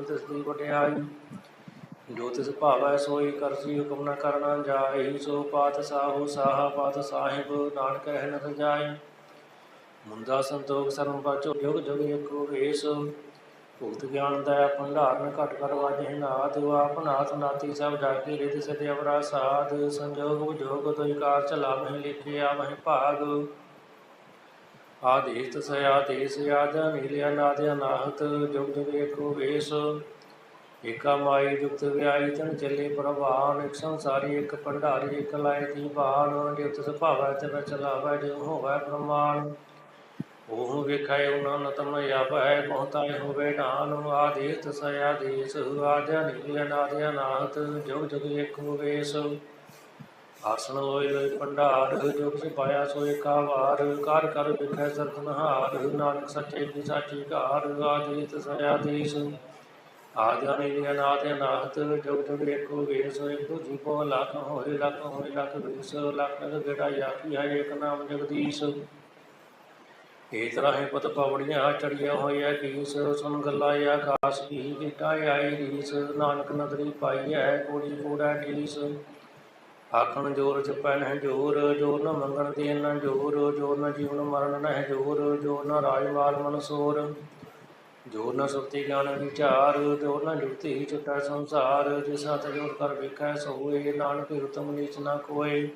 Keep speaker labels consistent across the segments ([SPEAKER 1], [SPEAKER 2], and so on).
[SPEAKER 1] ਤਿਸ ਵਡਿਆਈ ਜੋ ਤਿਸ ਭਾਵੈ ਸੋਈ ਕਰਸੀ ਹੁਕਮ ਨ ਕਰਨਾ ਜਾਈ ਸੋ ਪਾਤ ਸਾਹੂ ਸਾਹਾ ਪਾਤ ਸਾਹਿਬ, ਨਾਨਕ ਹੈ ਨ ਰਜਾਈ ਮੁੰਦਾ ਸੰਤੋਖ ਸਰਮ ਬਾਚੋ ਜੁਗ ਜੁਗ ਏਕੋ ਵੇਸ। ਭੁਗਤ ਗਿਆਨ ਦਾ ਭੰਡਾਰਨ ਘਟ ਕਰ ਨਾਥ। ਆਪ ਨਾਥ ਨਾਤੀ ਸਭ ਜਾਗੇ ਰਿਤ ਸਤੇ ਅਵਰਾ ਸਾਧ। ਸੰਜੋਗ ਵਿਜੋਗ ਤੋਈ ਕਾਰ ਚਲਾ ਮਹਿ ਲਿਖਿਆ ਮਹਿ ਭਾਗ। ਆਦੇਸ ਤਸ ਆਦੇਸ ਆਦ ਨੀਲਿਆ ਨਾਦ ਅਨਾਹਤ ਜੁਗ ਜੁਗ ਏਕੋ ਵੇਸ। ਏਕਾ ਮਾਈ ਜੁਗਤ ਵਿਆਈ ਤਨ ਚੱਲੇ ਪ੍ਰਵਾਨ, ਇੱਕ ਸੰਸਾਰੀ, ਇੱਕ ਭੰਡਾਰੀ, ਇਕ ਲਾਇ ਦੀ ਬਾਣ। ਜੇ ਤਿਸ ਭਾਵੈ ਤੇ ਚਲਾਵੈ, ਜੋ ਹੋਵੈ ਪ੍ਰਮਾਣ। ਉਹ ਵੇਖੈ, ਉਹਨਾਂ ਨਤਮ ਆਵੈ ਪਹੁੰਚਾਇ ਹੋਵੇ ਨਾਨ ਆਦੇਸ ਤਸ ਦੇਸ਼ ਆਜਾ ਨੀਲਿਆ ਨਾਦ ਅਨਾਹਤ ਜੁਗ ਜੁਗ ਏਕੋ ਵੇਸ। ਆਸਣ ਲੋਇ ਲੋਇ ਭੰਡਾਰ ਜੋ ਕਿਛ ਪਾਇਆ ਸੋ ਏਕਾ ਵਾਰ, ਕਰ ਕਰ ਵਿਖੈ ਸਰਤਨਹਾਰ ਨਾਨਕ ਸੱਚੇ ਕੀ ਸਾਚੀ ਘਾਰ ਆਦਿਤ ਸਯਾਦੀਸ ਆਦਿ ਅਨਾਦ ਅਨਾਹਤ, ਜੁਗ ਜੁਗ ਏਕੋ ਵੇਸ ਏਕੋ ਜੀਵੋ ਲੱਖ ਹੋਏ ਲੱਖ ਹੋਏ ਲੱਖ ਵੀਸ, ਲੱਖ ਗੜਾ ਆਖੀ ਹੈ ਏਕ ਨਾਮ ਜਗਦੀਸ਼। ਏ ਰਾਹੇ ਪਤ ਪਵੜੀਆਂ ਚੜੀਆਂ ਹੋਇਆ ਕੀਸ ਸੁਨ ਗੱਲਾ ਆਕਾਸ਼ ਕੀ ਗਿਟਾ ਆਈ ਰੀਸ, ਨਾਨਕ ਨਦਰੀ ਪਾਈ ਹੈ ਕੋੜੀ ਕੋੜਾ ਢੀਸ ਆਖਣ ਜੋਰ ਚ ਪੈਣ ਜੋਰ ਜੋਰ ਨ ਮੰਗਣ ਦੇਨ ਨ ਜੋਰ ਜੋਰ ਨ ਜੀਵਨ ਮਰਨ ਨਹਿ ਜੋਰ ਜੋਰ ਨ ਰਾਜ ਮਾਲ ਮਨਸੋਰ ਜੋਰ ਨ ਸੁਰਤੀ ਗਿਆਨ ਵਿਚਾਰ, ਜੋਰ ਨ ਜੁਗਤੀ ਚੁਟਾ ਸੰਸਾਰ। ਜਿਸ ਹੱਥ ਜੋਰ ਕਰ ਵੇਖੈ ਸੋਏ, ਨਾਨਕ ਹੁਤਮ ਨੀਚ ਨ ਕੋਏ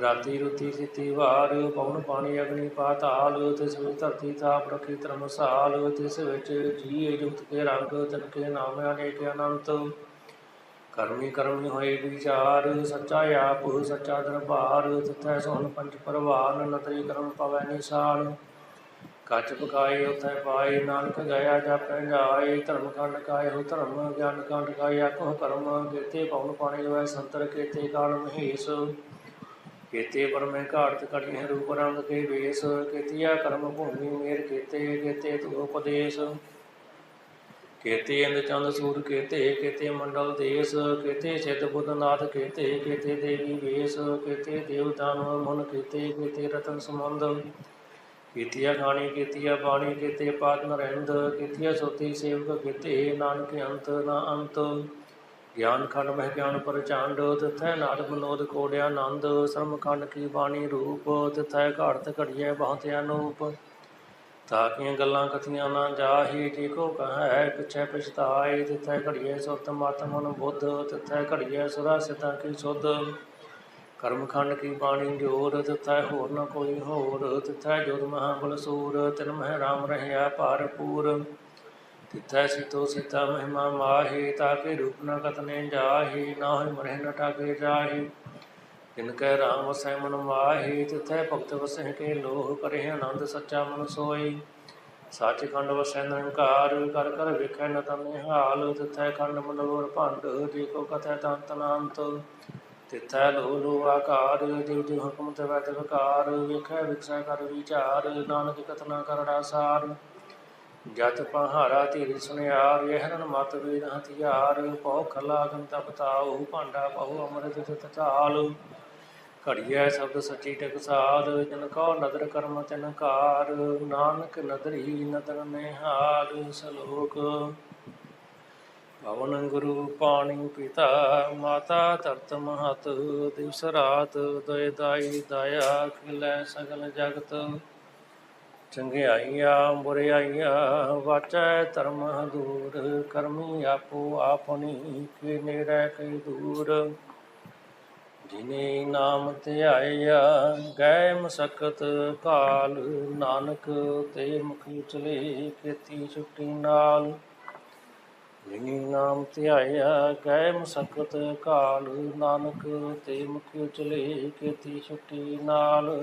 [SPEAKER 1] ਰਾਤੀ ਰੁਤੀ ਸਿਤੀ ਵਾਰ, ਪਵਨ ਪਾਣੀ ਅਗਨੀ ਪਾਤਾਲ ਤਿਸ ਵਿੱਚ ਧਰਤੀ ਤਾਪ ਰਖੀ ਧਰਮਸਾਲ। ਤਿਸ ਵਿੱਚ ਜੀ ਜੁਗਤ ਕੇ ਰੰਗ, ਤਨ ਕੇ ਨਾਮ ਅਨੇਕ ਅਨੰਤ। ਕਰਮੀ ਕਰਮੀ ਹੋਏ ਵਿਚਾਰ, ਸੱਚਾ ਆਪ ਸੱਚਾ ਦਰਬਾਰ ਤਿਥੈ ਸੋਹਣ ਪੰਜ ਪਰਵਾਨ ਨਤਰੀ ਕਰਮ ਪਵੈ ਨਿਸ਼ਾਨ। ਕੱਚ ਪਕਾਏ ਉਥੈ ਪਾਏ, ਨਾਨਕ ਗਿਆ ਜਾਪੈ ਜਾਏ, ਧਰਮ ਕੰਡ ਕਾਏ ਹੋ ਧਰਮ, ਗਿਆਨ ਖੰਡ ਕਾਏ ਆਖੋ ਕਰਮ ਕੀਤੇ ਪਵਨ ਪਾਣੀ ਹੋਇ ਸੰਤਰ ਕੀਤੇ ਕਾਲ ਮਹੇਸ਼। ਕੀਤੇ ਪਰਮੇ ਘਾੜਤ ਕੜੀਆਂ ਰੂਪ ਰੰਗ ਕੇ ਵੇਸ, ਕੀਤੀਆ ਕਰਮ ਭੂਮੀ ਮੇਰ ਕੀਤੇ ਕੀਤੇ ਤੂ ਉਪਦੇਸ਼। ਕੇਤੇ ਇੰਦ ਚੰਦ ਸੂਰ, ਕੇਤੇ ਕੇਤੇ ਮੰਡਲ ਦੇਸ, ਕੇਤੇ ਸਿੱਧ ਬੁੱਧਨਾਥ, ਕੇਤੇ ਕੇਤੇ ਦੇਵੀ ਵੇਸ, ਕੇਤੇ ਦੇਵਤਾਨ ਮਨ ਕੇਤੇ ਕੇਤੇ ਰਤਨ ਸਮੰਦ ਕੀਤੀਆ ਖਾਣੀ, ਕੀਤੀਆ ਬਾਣੀ, ਕੇਤੇ ਪਾਤ ਨਰਿੰਦ, ਕੀਤੀਆ ਸੋਤੀ ਸੇਵਕ ਕੀਤੇ, ਨਾਨਕ ਅੰਤ ਨਾ ਅੰਤ। ਗਿਆਨ ਖੰਡ ਮਹਿ ਗਿਆਨ ਪ੍ਰਚੰਡ, ਤਿਥੈ ਨਾਦ ਬਨੋਦ ਕੋੜਿਆ ਆਨੰਦ ਸਰਮ ਖੰਡ ਕੀ ਬਾਣੀ ਰੂਪ, ਤਿਥੈ ਘਾੜਤ ਘੜੀਐ ਬਹੁਤ ਅਨੂਪ ਤਾਕੀਆਂ ਗੱਲਾਂ ਕਥੀਆਂ ਨਾ ਜਾਹੀ ਜੀ ਕੋ ਕਹੈ, ਪਿਛੈ ਪਛਤਾਏ ਤਿਥੈ ਘੜੀਐ ਸੁਰਤ ਮਤ ਮਨ ਬੁੱਧ, ਤਿਥੈ ਘੜੀਐ ਸੁਰਾ ਸਿਤਾ ਕੀ ਸੁਧ। ਕਰਮ ਖੰਡ ਕੀ ਬਾਣੀ ਜੋਰ ਤਿਥੈ ਹੋਰ ਨ ਕੋਈ ਹੋਰ, ਤਿਥੈ ਜੋਤ ਮਹਾ ਬਲ ਸੂਰ, ਤਿਨ ਮਹਿ ਰਾਮ ਰਹਿਆ ਭਰਪੂਰ ਤਿਥੈ ਸਿਤੋ ਸਿਤਾ ਮਹਿਮਾ ਮਾਹੀ ਤਾਕੇ ਰੂਪ ਨ ਕਤਨੇ ਜਾਹੀ ਨਾਹਿ ਮਰਹਿ ਨ ਠਾਕੇ ਜਾਹੀ। ਜਿਨ ਕੈ ਰਾਮ ਵਸੈ ਮਨ ਮਾਹੀ, ਤਿਥੈ ਭਗਤ ਵਸੈ ਕੇ ਲੋਹ ਕਰੇ ਆਨੰਦ ਸੱਚਾ ਮਨ ਸੋਈ ਸੱਚ ਖੰਡ ਵਸੈ ਨਿਰੰਕਾਰ, ਕਰ ਕਰ ਵੇਖੈ ਨ ਤਨੇ ਹਾਲ ਤਿਥੈ ਖੰਡ ਮੰਡਲੋਰ ਭੰਡ ਜੇ ਕਥੈ ਤੰਤ ਨਾੰਤ। ਤਿਥੈ ਲੋ ਲੋ ਆਕਾਰ ਜਿਵ ਜਿਵ ਹੁਕਮ ਤੇ ਵੈਤ ਵਿਕਾਰ ਵੇਖੈ ਵਿਖਸੈ ਕਰ ਵਿਚਾਰ, ਨਾਨਕ ਕਥਨਾ ਕਰੜਾ ਸਾਰ ਜਤ ਪਹਾਰਾ ਧੀਰ ਸੁਨਿਆਰ ਇਹ ਮਤ ਵੇਦ ਹਥਿਆਰ ਪਉ ਖਲਾ ਗੰਤਾ ਬਤਾਉ ਭਾਂਡਾ ਪਹੁ ਅੰਮ੍ਰਿਤ ਤਿਤ ਚਾਲ ਘੜੀਐ ਸ਼ਬਦ ਸੱਚੀ ਟਕਸਾਲ ਜਿਨ ਕਉ ਨਦਰ ਕਰਮ ਤਿਨ ਕਾਰ ਨਾਨਕ ਨਦਰੀ ਨਦਰ ਨਿਹਾਲ ਸਲੋਕ। ਪਵਨ ਗੁਰੂ ਪਾਣੀ ਪਿਤਾ, ਮਾਤਾ ਧਰਤ ਮਹਤ, ਦਿਵਸ ਰਾਤ ਦਇ ਦਾਈ ਦਇਆ, ਖਿਲੈ ਸਗਲ ਜਗਤ। ਚੰਗਿਆਈਆਂ, ਬੁਰਿਆਈਆਂ, ਵਾਚੈ ਧਰਮ ਦੂਰ, ਕਰਮੀ ਆਪੋ ਆਪਣੀ, ਕੇ ਨੇੜੇ ਕਈ ਦੂਰ। ਜਿਨੇ ਨਾਮ ਧਿਆਇਆ ਗਏ ਮਸਕਤ ਕਾਲ, ਨਾਨਕ ਤੇ ਮੁਖ ਚਲੇ ਕੀਤੀ ਛੁੱਟੀ ਨਾਲ। ਜਿਨੇ ਨਾਮ ਧਿਆਇਆ ਗਏ ਮਸਕਤ ਕਾਲ, ਨਾਨਕ ਤੇ ਮੁਖ ਚਲੇ ਕੀਤੀ ਛੁੱਟੀ ਨਾਲ।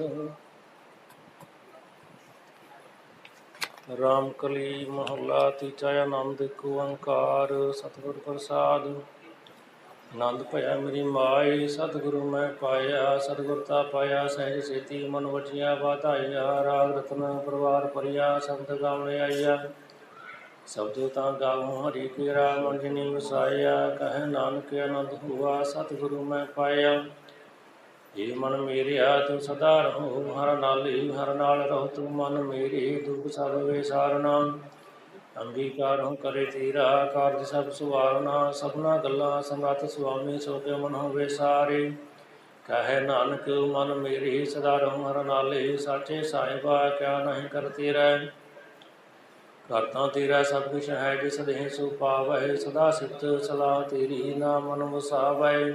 [SPEAKER 1] ਰਾਮ ਕਲੀ ਮਹੱਲਾ ਤੀਜਾ ਆਨੰਦ, ਇੱਕ ਅੰਕਾਰ ਸਤਿਗੁਰ ਪ੍ਰਸਾਦ। ਆਨੰਦ ਭਇਆ ਮੇਰੀ ਮਾਈ ਸਤਿਗੁਰੂ ਮੈਂ ਪਾਇਆ, ਸਤਿਗੁਰ ਤਾ ਪਾਇਆ, ਸਹਿਜ ਸੇਤੀ ਮਨ ਵਜਿਆ ਵਾਧਾਇਆ, ਰਾਗ ਰਤਨ ਪਰਿਵਾਰ ਪਰਿਆ ਸੰਤ ਗਾਵਣੇ ਆਇਆ। ਸਬਦੋ ਤਾਂ ਗਾਵੋ ਹਰੀ ਕੇ ਰਾਮ ਜਿਨੀ ਵਸਾਇਆ, ਕਹੈ ਨਾਨਕ ਆਨੰਦ ਹੁਆ, ਸਤਿਗੁਰੂ ਮੈਂ ਪਾਇਆ। ਏ ਮਨ ਮੇਰਿਆ ਤੂੰ ਸਦਾ ਰਹੋ, ਹਰ ਨਾਲੇ, ਹਰ ਨਾਲ ਰਹੋ, ਤੂੰ ਮਨ ਮੇਰੇ, ਦੁਖ ਸਭ ਵੇ ਸਾਰਨਾ ਅੰਗੀਕਾਰੋਂ ਕਰੇ ਤੀਰਾ, ਕਾਰਜ ਸਭ ਸੁਵਾਰਨਾ ਸਭਨਾ ਗੱਲਾਂ ਸਮਰੱਥ ਸੁਆਮੀ ਸੋ ਕੇ ਮਨ ਹੋਵੇ ਸਾਰੇ। ਕਹੇ ਨਾਨਕ, ਮਨ ਮੇਰੀ ਸਦਾ ਰਹੂੰ ਹਰ ਨਾਲੇ, ਸਾਚੇ ਸਾਹਿਬਾ ਕਿਆ ਨਹੀਂ ਕਰਤੀ ਰਹਿ ਕਰਤਾ ਤੇਰਾ ਸਭ ਕੁਛ ਹੈ, ਜਿਸ ਦੇਹ ਸੋ ਪਾਵੈ, ਸਦਾ ਸਿਤ ਸਲਾਹ ਤੇਰੀ ਨਾਮ ਮਨ ਵਸਾਵੈ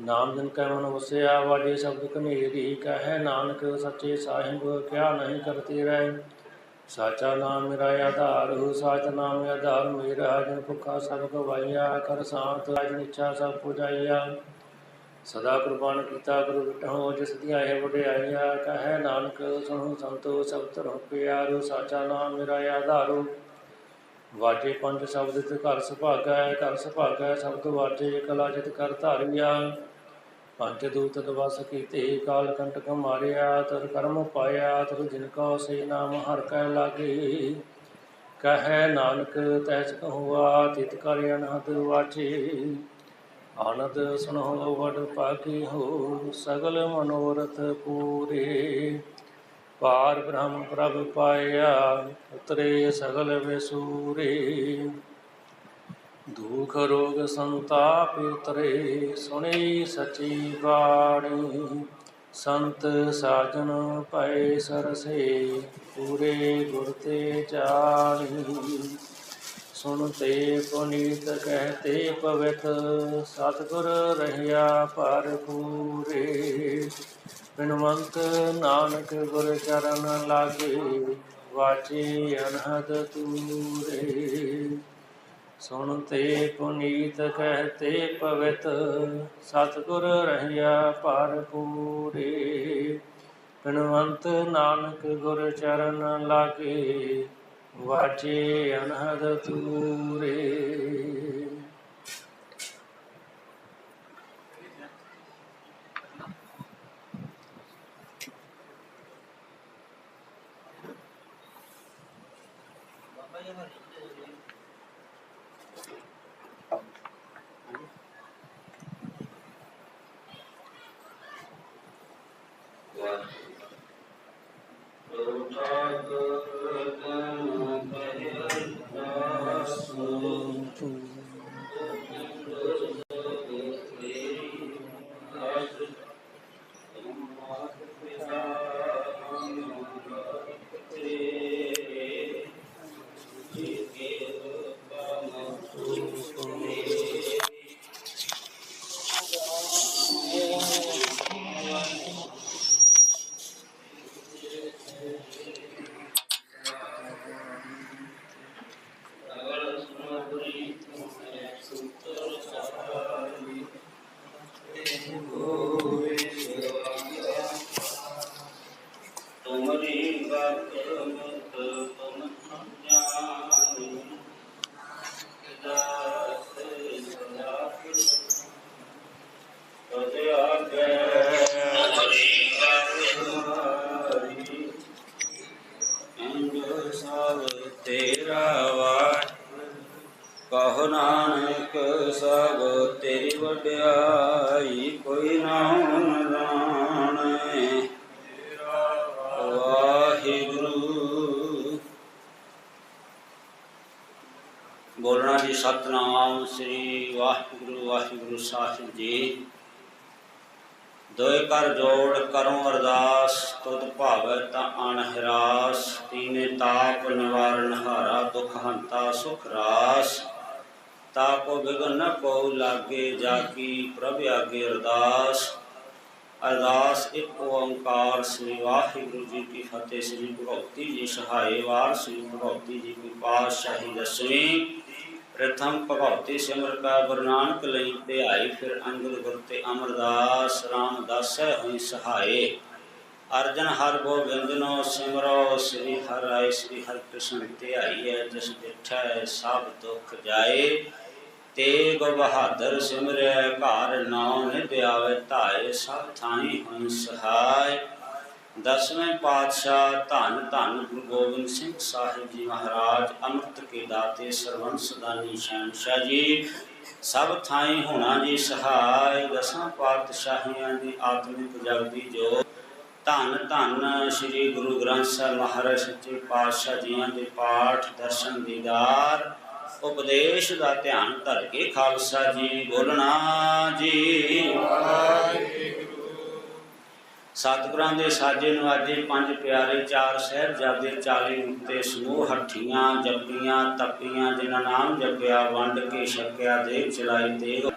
[SPEAKER 1] ਨਾਮ ਦਿਨ ਕੈ ਮਨ ਵਸਿਆ, ਵਾਜੇ ਸ਼ਬਦ ਕਨੇਰੀ, ਕਹੈ ਨਾਨਕ, ਸੱਚੇ ਸਾਹਿਬ ਕਿਆ ਨਹੀਂ ਕਰਤੀ ਰਹਿ ਸਾਚਾ ਨਾਮ ਮੇਰਾ ਆਧਾਰ ਹੋ ਸਾਚ ਨਾਮ ਆਧਾਰ, ਮੇਰਾ ਜਨ ਭੁਖਾ ਸਭ ਗਵਾਈਆ, ਕਰ ਸਾਥ ਜਨ ਇੱਛਾ ਸਭ ਪੁਜਾਈਆ। ਸਦਾ ਕੁਰਬਾਨ ਕੀਤਾ ਗੁਰੂ ਵਿਟਹੁ ਜਿਸ ਦੀਆਂ ਹੈ ਵਡਿਆਈਆ, ਕਹੈ ਨਾਨਕ, ਸੁਣੋ ਸੰਤੋ, ਸਭ ਤਰਹੁ ਪਿਆਰੋ, ਸਾਚਾ ਨਾਮ ਮੇਰਾ ਆਧਾਰੋ। ਵਾਜੇ ਪੰਜ ਸ਼ਬਦ ਤੇ ਘਰ ਸੁਭਾਗੈ ਘਰ ਸੁਭਾਗੈ ਸ਼ਬਦ ਵਾਜੇ ਕਲਾ ਜਿਤ ਕਰ ਧਾਰਿਆ। ਪੰਜ ਦੂਤ ਦਵਸ ਕੀਤੇ, ਕਾਲ ਕੰਟਕ ਮਾਰਿਆ ਤਰ ਕਰਮ ਪਾਇਆ ਤਰ ਜਿਨ ਕੋ ਸੇ ਨਾਮ ਹਰ ਕੈ ਲਾਗੇ। ਕਹੈ ਨਾਨਕ, ਤੈਸ ਕਹੁਆ, ਤਿਤ ਕਰ ਅਨਹਦ ਵਾਚੇ। ਆਨੰਦ ਸੁਣੋ ਵਡ ਪਾਕੀ ਹੋ, ਸਗਲ ਮਨੋਰਥ ਪੂਰੇ। ਪਾਰ ਬ੍ਰਹਮ ਪ੍ਰਭ ਪਾਇਆ, ਉਤਰੇ ਸਗਲ ਵਿਸੂਰੇ। ਦੁਖ ਰੋਗ ਸੰਤਾਪ ਉਤਰੇ, ਸੁਣੀ ਸਚੀ ਬਾਣੀ। ਸੰਤ ਸਾਜਨ ਪਏ ਸਰਸੇ, ਪੂਰੇ ਗੁਰ ਤੇ ਜਾਣੀ। ਸੁਣਤੇ ਪੁਨੀਤ ਕਹਤੇ ਪਵਿੱਤ ਸਤਿਗੁਰ ਰਹਿਆ ਭਰਪੂਰੇ ਬਿਨਵੰਤ ਨਾਨਕ ਗੁਰ ਚਰਨ ਲਾਗੇ, ਵਾਚੇ ਅਨਹਦ ਤੂਰੇ ਸੁਣਤੇ ਪੁਨੀਤ ਕਹਤੇ ਪਵਿੱਤ, ਸਤਿਗੁਰ ਰਹਿਆ ਭਰਪੂਰੇ ਬਿਨਵੰਤ ਨਾਨਕ ਗੁਰ ਚਰਨ ਲਾਗੇ ਵਾਚੇ ਅਨਹਦ ਤੂਰੇ
[SPEAKER 2] pro ਜੀ, ਸਤਨਾਮ ਸ੍ਰੀ ਵਾਹਿਗੁਰੂ ਵਾਹਿਗੁਰੂ ਸਾਹਿਬ ਜੀ। ਦੋਇ ਕਰ ਜੋੜ ਕਰੋ ਅਰਦਾਸ, ਤੁਧ ਭਾਵੈ ਤਾਂ ਅਣਹਿਰਾਸ, ਤੀਨੇ ਤਾਪ ਨਿਵਾਰਨ ਹਾਰਾ, ਦੁਖ ਹੰਤਾ ਸੁਖ ਰਾਸ। ਤਾਪੋ ਬਿਗਨ ਨ ਕੋ ਲਾਗੇ, ਜਾ ਕੀ ਪ੍ਰਭ ਆਗੇ ਅਰਦਾਸ। ਅਰਦਾਸ ਇੱਕ ਓੰਕਾਰ, ਸ੍ਰੀ ਵਾਹਿਗੁਰੂ ਜੀ ਕੀ ਫਤਿਹ, ਸ੍ਰੀ ਭਗਵਤੀ ਜੀ ਸਹਾਏ ਵਾਰ, ਸ੍ਰੀ ਭਗਵਤੀ ਜੀ ਕੀ ਪਾਤਸ਼ਾਹੀ ਦਸਵੀਂ। ਪ੍ਰਥਮ ਭਗਵਤੀ ਸਿਮਰ ਕਾ ਗੁਰੂ ਨਾਨਕ ਲਈ ਧਿਆਈ, ਫਿਰ ਅੰਗਦ ਗੁਰ ਤੇ ਅਮਰਦਾਸ ਰਾਮਦਾਸ ਹੋਈ ਸਹਾਏ ਅਰਜਨ ਹਰ ਗੋਬਿੰਦਨੋ ਸਿਮਰੋ, ਸ੍ਰੀ ਹਰਿ ਰਾਏ, ਸ੍ਰੀ ਹਰਿ ਕ੍ਰਿਸ਼ਨ ਧਿਆਈਐ ਜਿਸ ਡਿਠੈ ਸਭ ਦੁਖ ਜਾਏ। ਤੇ ਤੇਗ ਬਹਾਦਰ ਸਿਮਰੈ ਘਰ ਨਾਉ ਨਿਤ ਆਵੇ ਧਾਏ, ਸਭ ਥਾਈ ਹੋਈ ਸਹਾਇ ਦਸਵੇਂ ਪਾਤਸ਼ਾਹ ਧੰਨ ਧੰਨ ਗੁਰੂ ਗੋਬਿੰਦ ਸਿੰਘ ਸਾਹਿਬ ਜੀ ਮਹਾਰਾਜ, ਅੰਮ੍ਰਿਤ ਕੇ ਦਾਤੇ ਸਰਵਨ ਸਦਾਨੀ ਸ਼ਹਿਨशाह ਜੀ। ਸਭ ਥਾਈ ਹੋਣਾ ਜੀ ਸਹਾਇ, ਦਸਾਂ ਪਾਤਸ਼ਾਹੀਆਂ ਦੀ ਆਤਮਿਕ ਜਗਦੀ ਜੋ ਧੰਨ ਧੰਨ ਸ੍ਰੀ ਗੁਰੂ ਗ੍ਰੰਥ ਸਾਹਿਬ ਮਹਾਰਾਜ ਸੱਚੇ ਪਾਤਸ਼ਾਹ ਜੀਆਂ ਦੇ ਪਾਠ, ਦਰਸ਼ਨ, ਦੀਦਾਰ। ਉਪਦੇਸ਼ ਦਾ ਧਿਆਨ ਧਰ ਕੇ ਖਾਲਸਾ ਜੀ ਬੋਲਣਾ ਜੀ। ਸਤਿਗੁਰਾਂ ਦੇ ਸਾਜੇ ਨਵਾਜੇ ਪੰਜ ਪਿਆਰੇ ਚਾਰ ਸਾਹਿਬਜ਼ਾਦੇ 40 ਉੱਤੇ ਸਮੂਹ ਹੱਠੀਆਂ, ਜੱਪੀਆਂ, ਤਪੀਆਂ, ਜਿਨ੍ਹਾਂ ਨਾਮ ਜਪਿਆ, ਵੰਡ ਕੇ ਛਕਿਆ ਦੇਖ ਚਲਾਈ ਤੇ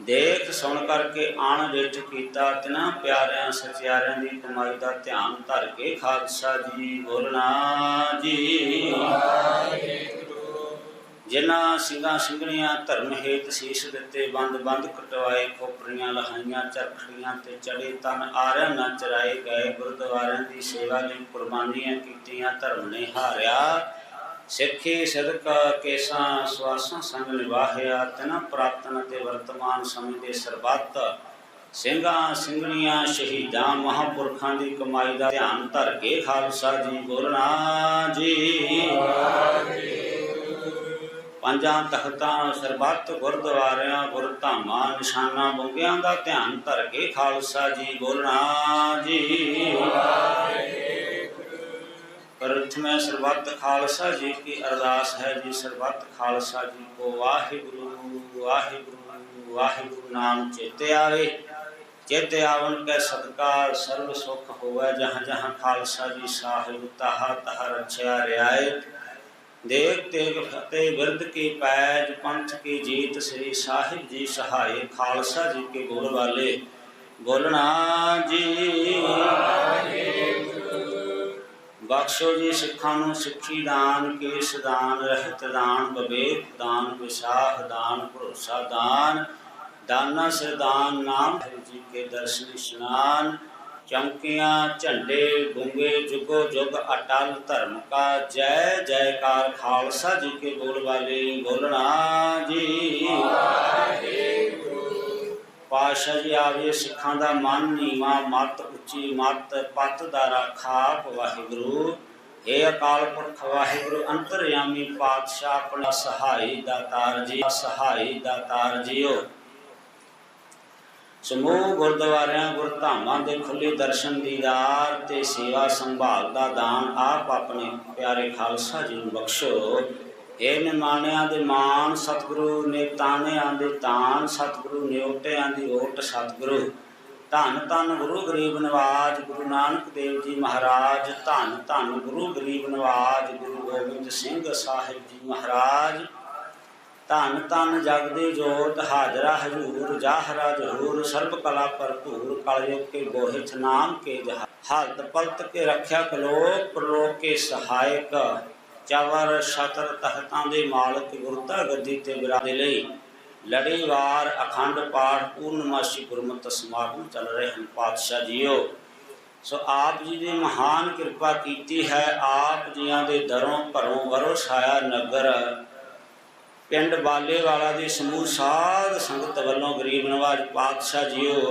[SPEAKER 2] ਦੇਖ ਸੁਣ ਕਰਕੇ ਆਣ ਵਿੱਚ ਕੀਤਾ, ਤਿਨਾ ਪਿਆਰਿਆਂ ਸਚਿਆਰਿਆਂ ਦੀ ਕਮਾਈ ਦਾ ਧਿਆਨ ਧਰ ਕੇ ਖਾਲਸਾ ਜੀ ਬੋਲਣਾ ਜੀ। ਜਿਨ੍ਹਾਂ ਸਿੰਘਾਂ ਸਿੰਘਣੀਆਂ ਧਰਮ ਹੇਤ ਸੀਸ ਦਿੱਤੇ, ਬੰਦ ਬੰਦ ਕਟਵਾਏ ਖੋਪਰੀਆਂ ਲਹਾਈਆਂ, ਚਰਖੜੀਆਂ ਤੇ ਚੜੇ ਤਨ ਆਰਿਆਂ ਨਾ ਚਰਾਏ ਗਏ, ਗੁਰਦੁਆਰਿਆਂ ਦੀ ਸੇਵਾ ਲਈ ਕੁਰਬਾਨੀਆਂ ਕੀਤੀਆਂ, ਧਰਮ ਨੇ ਹਾਰਿਆ। ਸਿੱਖੀ ਸਦਕਾ ਕੇਸਾਂ, ਸਵਾਸਾਂ ਸੰਗ ਨਿਵਾਹਿਆ, ਤਨ ਪ੍ਰਾਤਨ ਤੇ ਵਰਤਮਾਨ ਸਮੇਂ ਦੇ ਸਰਬੱਤ। ਸਿੰਘਾਂ ਸਿੰਘਣੀਆਂ ਸ਼ਹੀਦਾਂ, ਮਹਾਂਪੁਰਖਾਂ ਦੀ ਕਮਾਈ ਦਾ ਧਿਆਨ ਧਰ ਕੇ ਖਾਲਸਾ ਜੀ ਬੋਲਣਾ ਜੀ। ਪੰਜਾਂ ਤਖਤਾਂ ਸਰਬੱਤ ਗੁਰਦੁਆਰਿਆਂ ਗੁਰਧਾਮਾਂ ਨਿਸ਼ਾਨਾਂ ਬੰਗਿਆਂ ਦਾ ਧਿਆਨ ਧਰ ਕੇ ਖਾਲਸਾ ਜੀ ਬੋਲਣਾ ਜੀ। ਪ੍ਰਥਮੇ ਸਰਬੱਤ ਖਾਲਸਾ ਜੀ ਕੀ ਅਰਦਾਸ ਹੈ ਜੀ, ਸਰਬੱਤ ਖਾਲਸਾ ਜੀ ਕੋ ਵਾਹਿਗੁਰੂ ਵਾਹਿਗੁਰੂ ਵਾਹਿਗੁਰੂ ਨਾਮ ਚੇਤੇ ਆਵੇ। ਚੇਤੇ ਆਵਨ ਕੈ ਸਦਕਾ ਸਰਬ ਸੁਖ ਹੋਵੇ ਜਹਾਂ ਜਹਾਂ ਖਾਲਸਾ ਜੀ ਸਾਹਿਬ ਤਹਾ ਤਹਾ ਰਛਿਆ ਰਿਆਇਤ ਦੇਖ ਤੇਗ ਫਤਿਹ ਵਿਰਦ ਕੀ ਪੈਜ ਪੰਥ ਕੀ ਜੀਤ ਸ੍ਰੀ ਸਾਹਿਬ ਜੀ ਸਹਾਏ, ਖਾਲਸਾ ਜੀ ਕੇ ਬੋਲ ਵਾਲੇ। ਬੋਲਣਾ ਜੀ ਬਖਸ਼ੋ ਜੀ ਸਿੱਖਾਂ ਨੂੰ ਸਿੱਖੀ ਦਾਨ, ਕੇਸ ਦਾਨ, ਰਹਿਤ ਦਾਨ ਬਵੇਕ ਦਾਨ ਵਿਸਾਖ ਦਾਨ, ਭਰੋਸਾ ਦਾਨ, ਦਾਨਾ ਸਰਦਾਨ ਨਾਮ ਜੀ ਕੇ ਦਰਸ਼ਨ, ਇਸ਼ਨਾਨ। ਚੌਂਕੀਆਂ, ਝੰਡੇ ਗੁੰਗੇ, ਜੁਗੋ ਜੁਗ ਅਟਲ ਧਰਮ ਕਾ ਜੈ, ਜੈਕਾਰ ਖਾਲਸਾ ਜੀ ਕੇ ਬੋਲ ਵਾਲੇ ਬੋਲਣਾ ਜੀ। ਪਾਸ਼ਾ ਜੀ ਆਵੇ, ਸਿੱਖਾਂ ਦਾ ਮਨ ਨੀਵਾ, ਮਤ ਉੱਚੀ ਮਤ, ਪਤ ਦਾ ਰਾਖਾਪ ਵਾਹਿਗੁਰੂ। ਏ ਅਕਾਲ ਪੁਰਖ ਵਾਹਿਗੁਰੂ, ਅੰਤਰਯਾਮੀ ਪਾਤਸ਼ਾਹ ਆਪਣਾ ਸਹਾਈ ਦਾਤਾਰ ਜੀ ਸਹਾਈ ਦਾਤਾਰ ਜੀਓ। ਸਮੂਹ ਗੁਰਦੁਆਰਿਆਂ, ਗੁਰਧਾਮਾਂ ਦੇ ਖੁੱਲੇ ਦਰਸ਼ਨ ਦੀਦਾਰ ਤੇ ਸੇਵਾ ਸੰਭਾਲ ਦਾ ਦਾਨ ਆਪ ਆਪਣੇ ਪਿਆਰੇ ਖਾਲਸਾ ਜੀ ਨੂੰ ਬਖਸ਼ੋ। ਇਹ ਨਿਮਾਣਿਆਂ ਦੇ ਮਾਨ ਸਤਿਗੁਰੂ ਨੇ ਤਾਣਿਆਂ ਦੇ ਤਾਨ ਸਤਿਗੁਰੂ ਨਿਉਟਿਆਂ ਦੀ ਓਟ ਸਤਿਗੁਰੂ। ਧੰਨ ਧੰਨ ਗੁਰੂ ਗਰੀਬ ਨਵਾਜ, ਗੁਰੂ ਨਾਨਕ ਦੇਵ ਜੀ ਮਹਾਰਾਜ, ਧੰਨ ਧੰਨ ਗੁਰੂ ਗਰੀਬ ਨਵਾਜ, ਗੁਰੂ ਗੋਬਿੰਦ ਸਿੰਘ ਸਾਹਿਬ ਜੀ ਮਹਾਰਾਜ। ਧਨ ਧੰਨ ਜਗ ਦੇ ਜੋਤ, ਹਾਜ਼ਰਾ ਹਜੂਰ, ਜਾਹਰਾ ਜਹੂਰ ਸਰਬ ਕਲਾ ਭਰਪੂਰ ਕਲਯੁਗ ਕੇ ਗੋਹਿਤ ਨਾਮ ਕੇ ਜਹ ਹਾਲਤ ਪਲਤ ਕੇ ਰੱਖਿਆ ਕਲੋਕ ਪ੍ਰਲੋਕ ਕੇ ਸਹਾਇਕ। ਚਵਰ, ਛਤਰ ਤਖਤਾਂ ਦੇ ਮਾਲਕ, ਗੁਰਤਾ ਗੱਦੀ ਤੇ ਬਿਰਾਦੇ ਲਈ। ਲੜੀਵਾਰ ਅਖੰਡ ਪਾਠ, ਪੂਰਨਮਾਸ਼ੀ ਗੁਰਮਤਿ ਸਮਾਗਮ ਚੱਲ ਰਹੇ ਹਨ। ਪਾਤਸ਼ਾਹ ਜੀਓ, ਸੋ ਆਪ ਜੀ ਨੇ ਮਹਾਨ ਕਿਰਪਾ ਕੀਤੀ ਹੈ। ਆਪ ਜੀਆਂ ਦੇ ਦਰੋਂ ਭਰੋਂ ਵਰੋ ਛਾਇਆ ਨਗਰ। ਪਿੰਡ ਬਾਲੇਵਾਲਾ ਦੀ ਸਮੂਹ ਸਾਧ ਸੰਗਤ ਵੱਲੋਂ ਗਰੀਬ ਨਵਾਜ ਪਾਤਸ਼ਾਹ ਜੀਓ